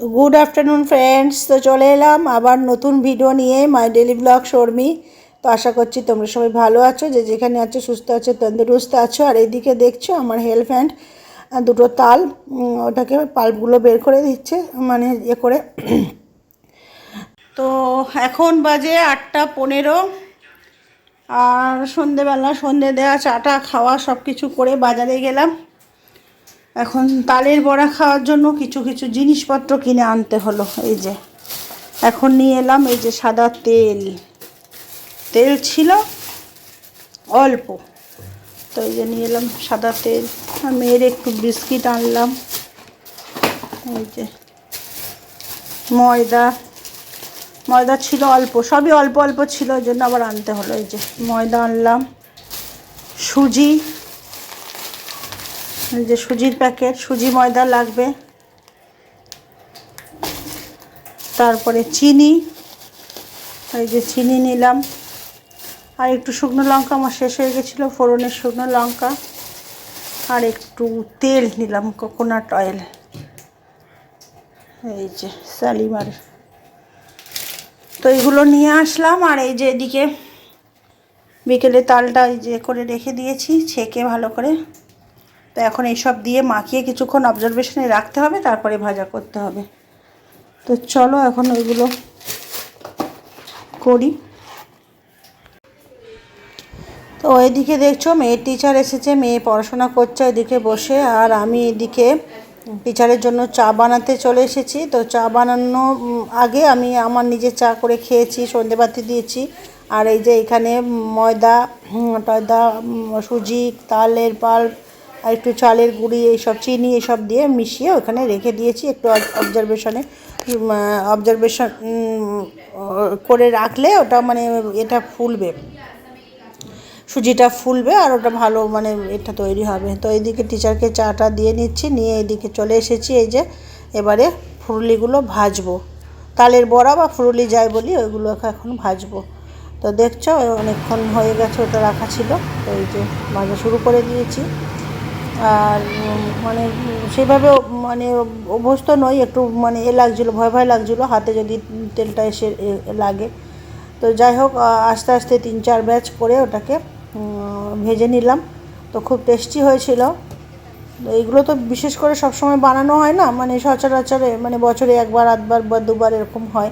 তো good afternoon friends তো চলে এলাম আবার নতুন ভিডিও নিয়ে মাই ডেলি ব্লগ শর্মি তো আশা করছি তোমরা সবাই ভালো আছো, যে যেখানে আছো, সুস্থ আছো, তন্দুরুস্ত আছো। আর এইদিকে দেখছ আমার হেলথ হ্যান্ড দুটো তাল ওটাকে পাল্পগুলো বের করে দিচ্ছে মানে ইয়ে করে। তো এখন বাজে আটটা পনেরো। আর সন্ধেবেলা, সন্ধে দেওয়া চাটা, খাওয়া সব কিছু করে বাজারে গেলাম। এখন তালের বড়া খাওয়ার জন্য কিছু কিছু জিনিসপত্র কিনে আনতে হলো, এই যে। এখন নিয়ে এলাম এই যে সাদা তেল। তেল ছিল অল্প। তো এই যে নিয়ে এলাম সাদা তেল। মেয়ের একটু বিস্কিট আনলাম। এই যে ময়দা। ময়দা ছিল অল্প, সবই অল্প অল্প ছিল, ওই জন্য আবার আনতে হলো, এই যে ময়দা আনলাম। সুজি। যে সুজির প্যাকেট, সুজি ময়দা লাগবে। তারপরে চিনি, এই যে চিনি নিলাম। আর একটু শুকনো লঙ্কা, আমার শেষ হয়ে গেছিল ফোড়নের শুকনো লঙ্কা। আর একটু তেল নিলাম কোকোনাট অয়েল এই যে সালিমার তো এগুলো নিয়ে আসলাম, আর এই যে এদিকে বিকেলে তালটা এই যে করে রেখে দিয়েছি, ছেঁকে ভালো করে। তো এখন এইসব দিয়ে মাখিয়ে কিছুক্ষণ অবজারভেশনে রাখতে হবে, তারপরে ভাজা করতে হবে। তো চলো এখন ওইগুলো করি। তো ওইদিকে দেখছ, মেয়ের টিচার এসেছে, মেয়ে পড়াশোনা করছে ওইদিকে বসে, আর আমি এদিকে টিচারের জন্য চা বানাতে চলে এসেছি। তো চা বানানো আগে আমি আমার নিজে চা করে খেয়েছি সন্ধেবাতি দিয়েছি। আর এই যে এখানে ময়দা টয়দা সুজি, তালের পাল আর একটু চালের গুঁড়ি, এইসব চিনি, এইসব দিয়ে মিশিয়ে ওখানে রেখে দিয়েছি একটু অবজারভেশনে অবজারভেশন করে রাখলে ওটা মানে এটা ফুলবে। সুজিটা ফুলবে আর ওটা ভালো মানে এটা তৈরি হবে। তো এইদিকে টিচারকে চাটা দিয়ে নিচ্ছি, নিয়ে এইদিকে চলে এসেছি। এই যে এবারে ফুরুলিগুলো ভাজবো। তালের বড়া বা ফুরুলি যাই বলি ওইগুলোকে এখন ভাজবো। তো দেখছ, অনেকক্ষণ হয়ে গেছে, ওটা রাখা ছিল। তো এই যে ভাজা শুরু করে দিয়েছি। আর মানে সেভাবে মানে অভ্যস্ত নই, একটু মানে এ লাগছিল, ভয় ভয় লাগছিল, হাতে যদি তেলটা এসে লাগে। তো যাই হোক আস্তে আস্তে তিন চার ব্যাচ করে ওটাকে ভেজে নিলাম। তো খুব টেস্টি হয়েছিল। এইগুলো তো বিশেষ করে সবসময় বানানো হয় না মানে সচরাচরে মানে বছরে একবার, আধবার বা দুবার এরকম হয়।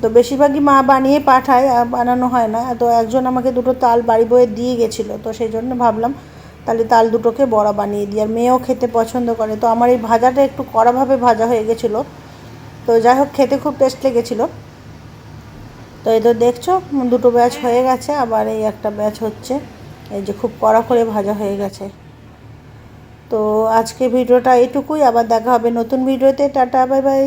তো বেশিরভাগই মা বানিয়ে পাঠায় বানানো হয় না। তো একজন আমাকে দুটো তাল বাড়ি বয়ে দিয়ে গেছিল, তো সেই জন্য ভাবলাম তাহলে তাল দুটোকে বড়া বানিয়ে দিই। আর মেয়েও খেতে পছন্দ করে। তো আমার এই ভাজাটা একটু কড়াভাবে ভাজা হয়ে গেছিল। তো যাই হোক, খেতে খুব টেস্ট লেগেছিলো। তো এই তো দেখছ, দুটো ব্যাচ হয়ে গেছে। আবার এই একটা ব্যাচ হচ্ছে। এই যে খুব কড়া করে ভাজা হয়ে গেছে। তো আজকে ভিডিওটা এইটুকুই। আবার দেখা হবে নতুন ভিডিওতে। Tata, bye bye.